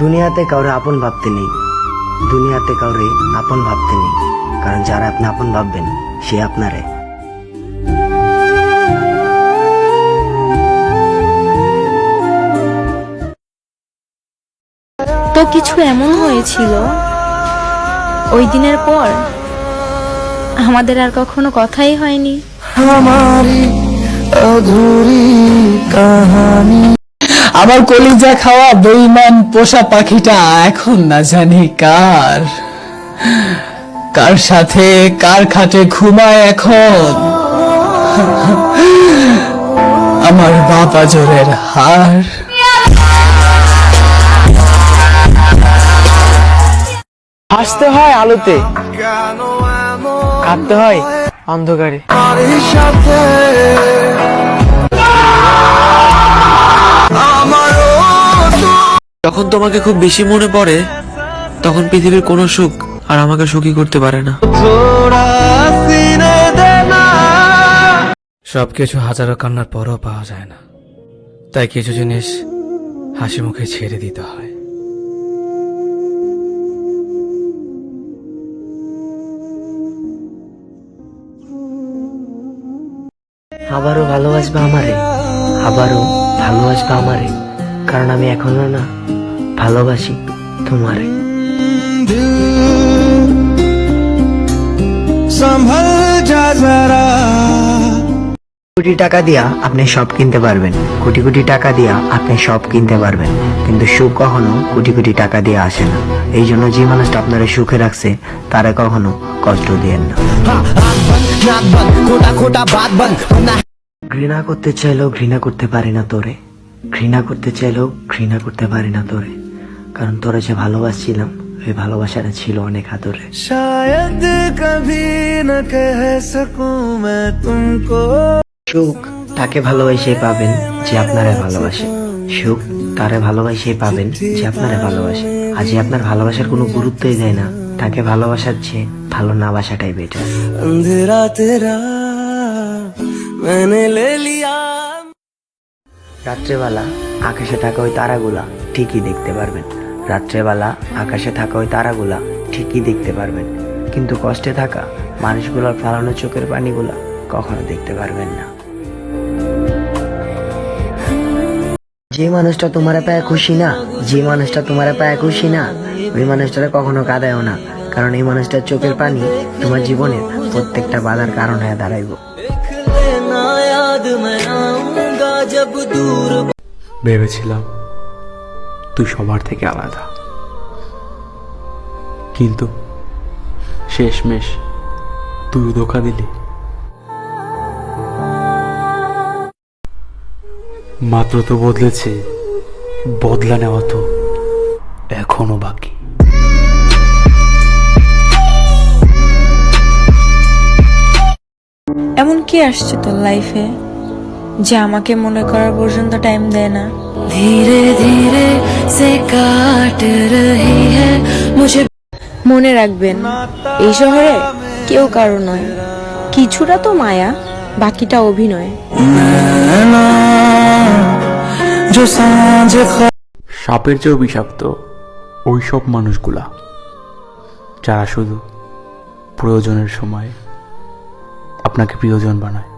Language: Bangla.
দুনিয়াতে কাউরে আপন ভাবতে নেই। দুনিয়াতে কাউরে আপন ভাবতে নেই। কারণ যারা আপনি আপন ভাববেন সে আপনারে। তো কিছু এমন হয়েছিল ওই দিনের পর আমাদের আর কখনো কথাই হয়নি। আমার কলিজা খাওয়া বেইমান পোষা পাখিটা এখন না জানি কার। কার সাথে কার খাটে ঘুমায় এখন? আমার বাবা জোরের হার। হাসতে হয় আলোতে কাঁদতে হয় অন্ধকারে। যখন তোমাকে খুব বেশি মনে পড়ে তখন পৃথিবীর কোনো সুখ আর আমাকে সুখী করতে পারে না। সবকিছু হাজারো কান্নার পরও পাওয়া যায় না। তাই কিছু জিনিস হাসি মুখে ছেড়ে দিতে হয়। আবারও ভালোবাসবে আমারে? আবারও ভালোবাসবে আমারে? কারণ আমি এখনও না ভালোবাসি তোমারে। কোটি টাকা দিয়া আপনি সব কিনতে পারবেন। কোটি কোটি টাকা দিয়া আপনি সব কিনতে পারবেন। কিন্তু সুখ কখনো কোটি কোটি টাকা দিয়ে আসে না। এই জন্য যে মানুষটা আপনারা সুখে রাখছে তারা কখনো কষ্ট দিয়েন না। ঘৃণা করতে চাইলেও ঘৃণা করতে পারি না তোরে। ঘৃণা করতে চাইলেও ঘৃণা করতে পারি না তোরে। কারণ তোরা যে ভালোবাসছিলাম ওই ভালোবাসাটা ছিল অনেক আদরে। সুখ তাকে ভালোবাসে পাবেন যে আপনারা ভালোবাসে। সুখ তারে ভালোবাসে পাবেন যে আপনারা ভালোবাসে। আর যে আপনার ভালোবাসার কোনো গুরুত্বই দেয় না তাকে ভালোবাসার চেয়ে ভালো না বাসাটাই বেটার মানে রাত্রেবেলা আকাশে থাকা ওই তারাগুলা ঠিকই দেখতে পারবেন। রাত্রেবেলা আকাশে থাকা ওই তারাগুলা ঠিকই দেখতে পারবেন। কিন্তু কষ্টে থাকা মানুষগুলোর ফালানো চোখের পানিগুলা কখনো দেখতে পারবেন না। যে মানুষটা তোমার পায়ে খুশি না যে মানুষটা তোমার পায়ে খুশি না ওই মানুষটা কখনো কাঁদায়ও না। কারণ এই মানুষটার চোখের পানি তোমার জীবনের প্রত্যেকটা বাধার কারণ হয়ে দাঁড়াইব। ভেবেছিলাম তুই সবার থেকে আলাদা। কিন্তু শেষমেশ তুই ধোকা দিলি। মাত্র তো বদলেছে, বদলা নেওয়া তো এখনও বাকি। এমন কি আসছে তোর লাইফে যে আমাকে মনে করা পর্যন্ত টাইম দেয় না। ধীরে ধীরে সে কাট রহি হ্যায় মুঝে মনে রাখবেন এই শহরে কেউ কারও নয়। কিছুটা তো মায়া বাকিটা অভিনয়। সাপের চেয়েও বিষাক্ত ওই সব মানুষগুলা যারা শুধু প্রয়োজনের সময় আপনাকে প্রিয়জন বানায়।